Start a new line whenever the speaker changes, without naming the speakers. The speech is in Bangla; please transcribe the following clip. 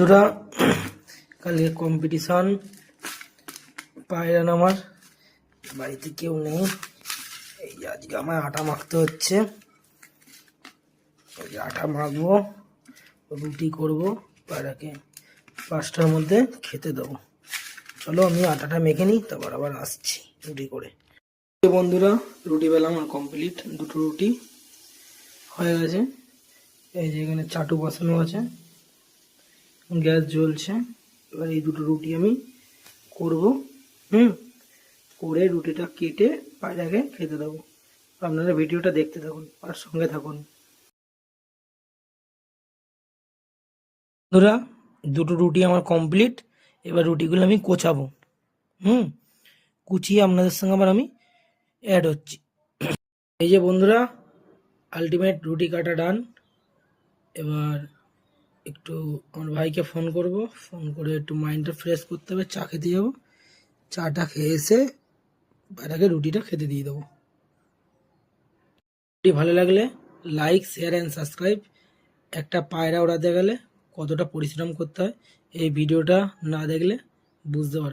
বন্ধুরা, কালকে কম্পিটিশন পায়রান আমার। বাড়িতে কেউ নেই। এই আজকে আমার আটা মাখতে হচ্ছে। ওই আটা মাখবো, রুটি করব, পায়রাকে পাঁচটার মধ্যে খেতে দেবো। চলো আমি আটাটা মেখে নিই, তারপর আবার আসছি রুটি করে। বন্ধুরা, রুটি বেলা আমার কমপ্লিট দুটো রুটি হয়ে গেছে। এই যে এখানে চাটু বসানো আছে। গ্যাস জ্বলছে। এবার এই দুটো রুটি আমি করব। হুম? করে রুটিটা কেটে পায়রাকে খেতে দেবো। আপনারা ভিডিওটা দেখতে থাকুন আর সঙ্গে থাকুন। বন্ধুরা, দুটো রুটি আমার কমপ্লিট এবার রুটিগুলো আমি কোচাবো। হুম? কুচিয়ে আপনাদের সঙ্গে আবার আমি অ্যাড হচ্ছি। এই যে বন্ধুরা আলটিমেট রুটি কাটা ডান এবার একটু আমার ভাইকে ফোন করব। ফোন করে একটু মাইন্ডটা ফ্রেশ করতে হবে, চা খেতে যাব। চাটা খেয়ে এসে বাইরাকে রুটিটা খেতে দিয়ে দেবো। রুটি ভালো লাগলে লাইক শেয়ার অ্যান্ড সাবস্ক্রাইব একটা পায়রা ওড়াতে গেলে কতটা পরিশ্রম করতে হয়, এই ভিডিওটা না দেখলে বুঝতে পারবে